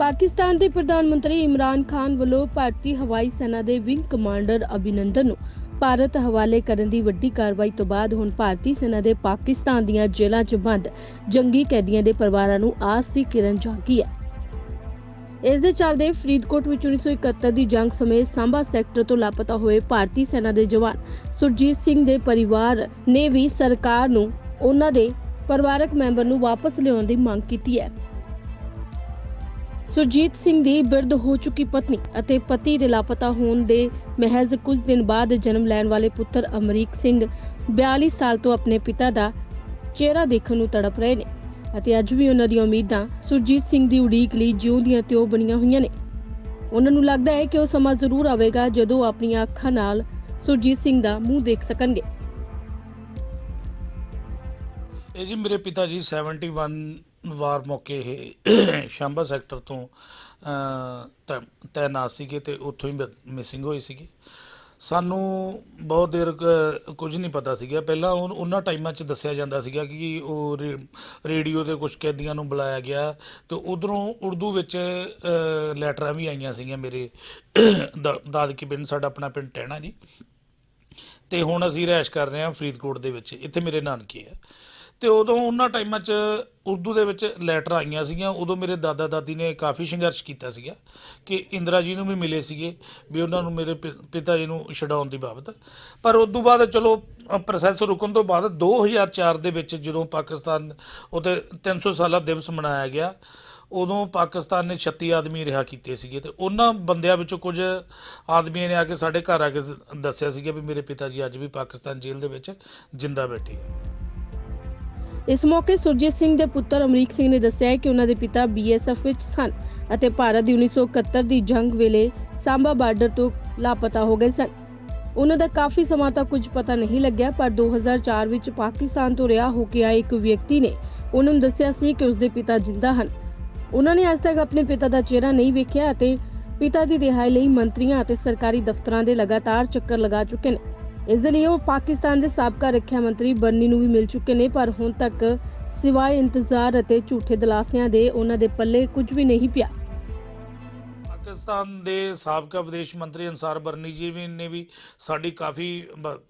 ਪਾਕਿਸਤਾਨ ਦੇ ਪ੍ਰਧਾਨ ਮੰਤਰੀ ਇਮਰਾਨ ਖਾਨ ਵੱਲੋਂ ਭਾਰਤੀ ਹਵਾਈ ਸੈਨਾ ਦੇ ਵਿੰਗ ਕਮਾਂਡਰ ਅਭਿਨੰਦਨ ਨੂੰ ਭਾਰਤ ਹਵਾਲੇ ਕਰਨ ਦੀ ਵੱਡੀ ਕਾਰਵਾਈ ਤੋਂ ਬਾਅਦ ਹੁਣ ਭਾਰਤੀ ਸੈਨਾ ਦੇ ਪਾਕਿਸਤਾਨ ਦੀਆਂ ਜੇਲ੍ਹਾਂ 'ਚ ਬੰਦ, ਜੰਗੀ ਕੈਦੀਆਂ ਦੇ ਪਰਿਵਾਰਾਂ ਨੂੰ ਆਸ ਦੀ ਕਿਰਨ ਜਾਗੀ ਹੈ। ਇਸ ਦੇ ਚੱਲਦੇ ਫਰੀਦਕੋਟ ਵਿੱਚ 1971 ਦੀ ਜੰਗ ਸਮੇਂ ਸਾਂਬਾ ਸੈਕਟਰ ਤੋਂ ਲਾਪਤਾ ਹੋਏ ਭਾਰਤੀ ਸੈਨਾ ਦੇ ਜਵਾਨ ਸੁਰਜੀਤ ਸਿੰਘ ਦੇ ਪਰਿਵਾਰ ਨੇ ਵੀ ਸਰਕਾਰ ਨੂੰ ਉਹਨਾਂ ਦੇ ਪਰਿਵਾਰਕ ਮੈਂਬਰ ਨੂੰ ਵਾਪਸ ਲਿਆਉਣ ਦੀ ਮੰਗ ਕੀਤੀ ਹੈ। ਸੁਰਜੀਤ ਸਿੰਘ ਦੀ ਬਿਰਧ ਹੋ ਚੁੱਕੀ ਪਤਨੀ ਅਤੇ ਪਤੀ ਦੇ ਲਾਪਤਾ ਹੋਣ ਦੇ ਮਹਿਜ਼ ਕੁਝ ਦਿਨ ਬਾਅਦ ਜਨਮ ਲੈਣ ਵਾਲੇ ਪੁੱਤਰ ਅਮਰੀਕ ਸਿੰਘ 42 ਸਾਲ ਤੋਂ ਆਪਣੇ ਪਿਤਾ ਦਾ ਚਿਹਰਾ ਦੇਖਣ ਨੂੰ ਤੜਪ ਰਹੇ ਨੇ ਅਤੇ ਅੱਜ ਵੀ ਉਹਨਾਂ ਦੀਆਂ ਉਮੀਦਾਂ ਸੁਰਜੀਤ ਸਿੰਘ ਦੀ ਉਡੀਕ ਲਈ ਜਿਉਂਦੀਆਂ ਤਿਉਂ ਬਣੀਆਂ ਹੋਈਆਂ ਨੇ। ਉਹਨਾਂ ਨੂੰ ਲੱਗਦਾ ਹੈ ਕਿ ਉਹ ਸਮਾਂ ਜ਼ਰੂਰ ਆਵੇਗਾ ਜਦੋਂ ਆਪਣੀਆਂ ਅੱਖਾਂ ਨਾਲ ਸੁਰਜੀਤ ਸਿੰਘ ਦਾ ਮੂੰਹ ਦੇਖ ਸਕਣਗੇ। ਇਹ ਜੀ ਮੇਰੇ ਪਿਤਾ ਜੀ 71 ਵਾਰ ਮੌਕੇ ਇਹ ਸ਼ਾਂਬਾ ਸੈਕਟਰ ਤੋਂ ਤੈ- ਤੈਨਾਤ ਸੀਗੇ ਤੇ ਉੱਥੋਂ ਹੀ ਮਿਸਿੰਗ ਹੋਏ ਸੀਗੇ। ਸਾਨੂੰ ਬਹੁਤ ਦੇਰ ਕੁਝ ਨਹੀਂ ਪਤਾ ਸੀਗਾ। ਪਹਿਲਾਂ ਉਹ- ਉਹਨਾਂ ਟਾਈਮਾਂ 'ਚ ਦੱਸਿਆ ਜਾਂਦਾ ਸੀਗਾ ਕਿ ਉਹ ਰੇ- ਰੇਡੀਓ ਤੇ ਕੁਝ ਕੈਦੀਆਂ ਨੂੰ ਬੁਲਾਇਆ ਗਿਆ ਤੇ ਉਧਰੋਂ ਉਰਦੂ ਵਿੱਚ ਲੈਟਰਾਂ ਵੀ ਆਈਆਂ ਸੀਗੀਆਂ ਮੇਰੇ, ਦਾ- ਦਾਦਕੀ ਪਿੰਡ, ਸਾਡਾ ਆਪਣਾ ਪਿੰਡ ਟਹਿਣਾ ਜੀ। ਤੇ ਹੁਣ ਅਸੀਂ ਰਹਿਸ਼ ਕਰ ਰਹੇ ਹਾਂ ਫਰੀਦਕੋਟ ਦੇ ਵਿੱਚ। ਇੱਥੇ ਮੇਰੇ ਨਾਨਕੇ ਆ। ਤੇ ਉਦੋਂ ਉਹਨਾਂ ਟਾਈਮਾਂ 'ਚ ਉਰਦੂ ਦੇ ਵਿੱਚ ਲੈਟਰ ਆਈਆਂ ਸੀਗੀਆਂ। ਉਦੋਂ ਮੇਰੇ ਦਾਦਾ ਦਾਦੀ ਨੇ ਕਾਫੀ ਸੰਘਰਸ਼ ਕੀਤਾ ਸੀਗਾ ਕਿ ਇੰਦਰਾ ਜੀ ਨੂੰ ਵੀ ਮਿਲੇ ਸੀਗੇ ਵੀ ਉਹਨਾਂ ਨੂੰ ਮੇਰੇ ਪਿ- ਪਿਤਾ ਜੀ ਨੂੰ ਛਡਾਉਣ ਦੀ ਬਾਬਤ। ਪਰ ਉਸ ਤੋਂ ਬਾਅਦ ਚਲੋ ਪ੍ਰੋਸੈਸ ਰੁਕਣ ਤੋਂ ਬਾਅਦ 2004 ਦੇ ਵਿੱਚ ਜਦੋਂ ਪਾਕਿਸਤਾਨ ਉਤੇ 300 ਸਾਲਾ ਦਿਵਸ ਮਨਾਇਆ ਗਿਆ, ਉਦੋਂ ਪਾਕਿਸਤਾਨ ਨੇ 36 ਆਦਮੀ ਰਿਹਾ ਕੀਤੇ ਸੀਗੇ ਤੇ ਉਹਨਾਂ ਬੰਦਿਆਂ ਵਿੱਚੋਂ ਕੁਝ ਆਦਮੀਆਂ ਨੇ ਆ ਕੇ ਸਾਡੇ ਘਰ ਆ ਕੇ ਦੱਸਿਆ ਸੀਗਾ ਵੀ ਮੇਰੇ ਪਿਤਾ ਜੀ ਅੱਜ ਵੀ ਪਾਕਿਸਤਾਨ ਜੇਲ੍ਹ ਦੇ ਵਿੱਚ ਜਿੰਦਾ ਬੈਠੇ ਆ। ਇਸ ਮੌਕੇ ਸੁਰਜੀਤ ਸਿੰਘ ਦੇ ਪੁੱਤਰ ਅਮਰੀਕ ਸਿੰਘ ਨੇ ਦੱਸਿਆ ਕਿ ਉਹਨਾਂ ਦੇ ਪਿਤਾ ਬੀਐਸਐਫ ਵਿੱਚ ਸਨ ਅਤੇ ਭਾਰਤ ਦੀ 1971 ਦੀ ਜੰਗ ਵੇਲੇ ਸਾਂਬਾ ਬਾਰਡਰ ਤੋਂ ਲਾਪਤਾ ਹੋ ਗਏ ਸਨ। ਉਹਨਾਂ ਦਾ ਕਾਫੀ ਸਮਾਂ ਤੱਕ ਕੁਝ ਪਤਾ ਨਹੀਂ ਲੱਗਿਆ, ਪਰ 2004 ਵਿੱਚ ਪਾਕਿਸਤਾਨ ਤੋਂ ਰਿਹਾ ਹੋ ਕੇ ਆਏ ਇੱਕ ਵਿਅਕਤੀ ਨੇ ਉਹਨਾਂ ਨੂੰ ਦੱਸਿਆ ਸੀ ਕਿ ਉਸਦੇ ਪਿਤਾ ਜਿੰਦਾ ਹਨ। ਉਹਨਾਂ ਨੇ ਅੱਜ ਤੱਕ ਆਪਣੇ ਪਿਤਾ ਦਾ ਚਿਹਰਾ ਨਹੀਂ ਵੇਖਿਆ ਅਤੇ ਪਿਤਾ ਦੀ ਰਿਹਾਈ ਲਈ ਮੰਤਰੀਆਂ ਅਤੇ ਸਰਕਾਰੀ ਦਫ਼ਤਰਾਂ ਦੇ ਲਗਾਤਾਰ ਚੱਕਰ ਲਗਾ ਚੁੱਕੇ ਨੇ। ਇਸ ਦੇ ਲਈ ਉਹ ਪਾਕਿਸਤਾਨ ਦੇ ਸਾਬਕਾ ਰੱਖਿਆ ਮੰਤਰੀ ਬਰਨੀ ਨੂੰ ਵੀ ਮਿਲ ਚੁੱਕੇ ਨੇ, ਪਰ ਹੁਣ ਤੱਕ ਸਿਵਾਏ ਇੰਤਜ਼ਾਰ ਅਤੇ ਝੂਠੇ ਦਲਾਸਿਆਂ ਦੇ ਉਹਨਾਂ ਦੇ ਪੱਲੇ ਕੁਝ ਵੀ ਨਹੀਂ ਪਿਆ। ਪਾਕਿਸਤਾਨ ਦੇ ਸਾਬਕਾ ਵਿਦੇਸ਼ ਮੰਤਰੀ ਅਨਸਾਰ ਬਰਨੀ ਜੀ ਵੀ ਨੇ ਵੀ ਸਾਡੀ ਕਾਫੀ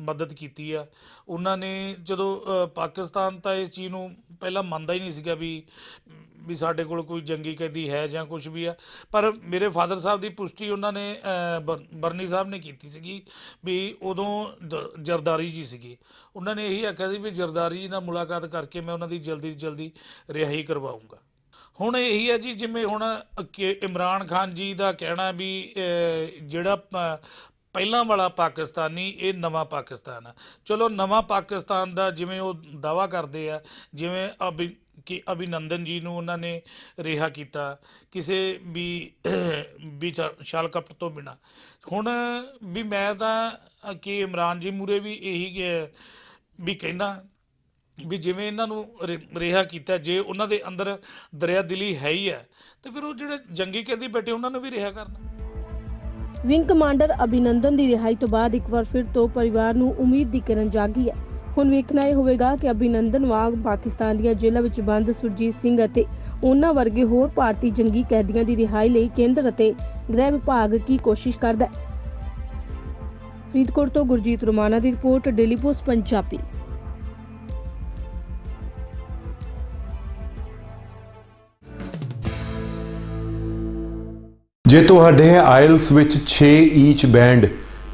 ਮਦਦ ਕੀਤੀ ਆ। ਉਹਨਾਂ ਨੇ ਜਦੋਂ ਪਾਕਿਸਤਾਨ ਤਾਂ ਇਸ ਚੀਜ਼ ਨੂੰ ਪਹਿਲਾਂ ਮੰਨਦਾ ਹੀ ਨਹੀਂ ਸੀਗਾ ਵੀ ਵੀ ਸਾਡੇ ਕੋਲ ਕੋਈ ਜੰਗੀ ਕੈਦੀ ਹੈ ਜਾਂ ਕੁਝ ਵੀ ਆ। ਪਰ ਮੇਰੇ ਫਾਦਰ ਸਾਹਿਬ ਦੀ ਪੁਸ਼ਟੀ ਉਹਨਾਂ ਨੇ ਅ, ਬਰਨੀ ਸਾਹਿਬ ਨੇ ਕੀਤੀ ਸੀਗੀ ਵੀ ਉਦੋਂ ਜਰਦਾਰੀ ਜੀ ਸੀਗੀ। ਉਹਨਾਂ ਨੇ ਇਹੀ ਆਖਿਆ ਸੀ ਵੀ ਜਰਦਾਰੀ ਜੀ ਨਾਲ ਮੁਲਾਕਾਤ ਕਰਕੇ ਮੈਂ ਉਹਨਾਂ ਦੀ ਜਲਦੀ ਤੋਂ ਜਲਦੀ ਰਿਹਾਈ ਕਰਵਾਉਂਗਾ। ਹੁਣ ਇਹੀ ਹੈ ਜੀ ਜਿਵੇਂ ਹੁਣ ਕਿ ਇਮਰਾਨ ਖਾਨ ਜੀ ਦਾ ਕਹਿਣਾ ਵੀ ਜਿਹੜਾ ਪਹਿਲਾਂ ਵਾਲਾ ਪਾਕਿਸਤਾਨੀ ਇਹ ਨਵਾਂ ਪਾਕਿਸਤਾਨ ਆ। ਚਲੋ ਨਵਾਂ ਪਾਕਿਸਤਾਨ ਦਾ ਜਿਵੇਂ ਉਹ ਦਾਵਾ ਕਰਦੇ ਆ ਜਿਵੇਂ ਅਭਿ ਕਿ ਅਭਿਨੰਦਨ ਜੀ ਨੂੰ ਉਹਨਾਂ ਨੇ ਰਿਹਾ ਕੀਤਾ ਕਿਸੇ ਵੀ ਵੀ ਛ- ਛਲ ਤੋਂ ਬਿਨਾ। ਹੁਣ ਵੀ ਮੈਂ ਤਾਂ ਕਿ ਇਮਰਾਨ ਜੀ ਮੂਰੇ ਵੀ ਇਹੀ ਵੀ ਕਹਿੰਦਾ ਵੀ ਜਿਵੇਂ ਇਹਨਾਂ ਨੂੰ ਰਿਹਾ ਕੀਤਾ, ਜੇ ਉਹਨਾਂ ਦੇ ਅੰਦਰ ਦਰਿਆ ਦਿਲੀ ਹੈ ਹੀ ਹੈ, ਤੇ ਫਿਰ ਉਹ ਜਿਹੜੇ ਜੰਗੀ ਕੈਦੀ ਬੈਠੇ ਉਹਨਾਂ ਨੂੰ ਵੀ ਰਿਹਾ ਕਰਨਾ। ਵਿੰਗ ਕਮਾਂਡਰ ਅਭਿਨੰਦਨ ਦੀ ਰਿਹਾਈ ਤੋਂ ਬਾਅਦ ਇੱਕ ਵਾਰ ਫਿਰ ਤੋਂ ਪਰਿਵਾਰ ਨੂੰ ਉਮੀਦ ਦੀ ਕਿਰਨ ਜਾਗੀ ਹੈ। ਹੁਣ ਵੇਖਣਾ ਇਹ ਹੋਵੇਗਾ ਕਿ ਅਭਿਨੰਦਨ ਵਾਂਗ ਪਾਕਿਸਤਾਨ ਦੀਆਂ ਜੇਲ੍ਹਾਂ ਵਿੱਚ ਬੰਦ ਸੁਰਜੀਤ ਸਿੰਘ ਅਤੇ ਉਹਨਾਂ ਵਰਗੇ ਹੋਰ ਭਾਰਤੀ ਜੰਗੀ ਕੈਦੀਆਂ ਦੀ ਰਿਹਾਈ ਲਈ ਕੇਂਦਰ ਅਤੇ ਗ੍ਰਹਿ ਵਿਭਾਗ ਕੀ ਕੋਸ਼ਿਸ਼ ਕਰਦਾ ਹੈ? ਫਰੀਦਕੋਟ ਤੋਂ ਗੁਰਜੀਤ ਰੋਮਾਣਾ ਦੀ ਰਿਪੋਰਟ, ਡੇਲੀ ਪੋਸਟ, ਪੰਜਾਬੀ। ਜੇ ਤੁਹਾਡੇ ਹੈ ਆਇਲਸ ਵਿੱਚ 6 ਈਚ ਬੈਂਡ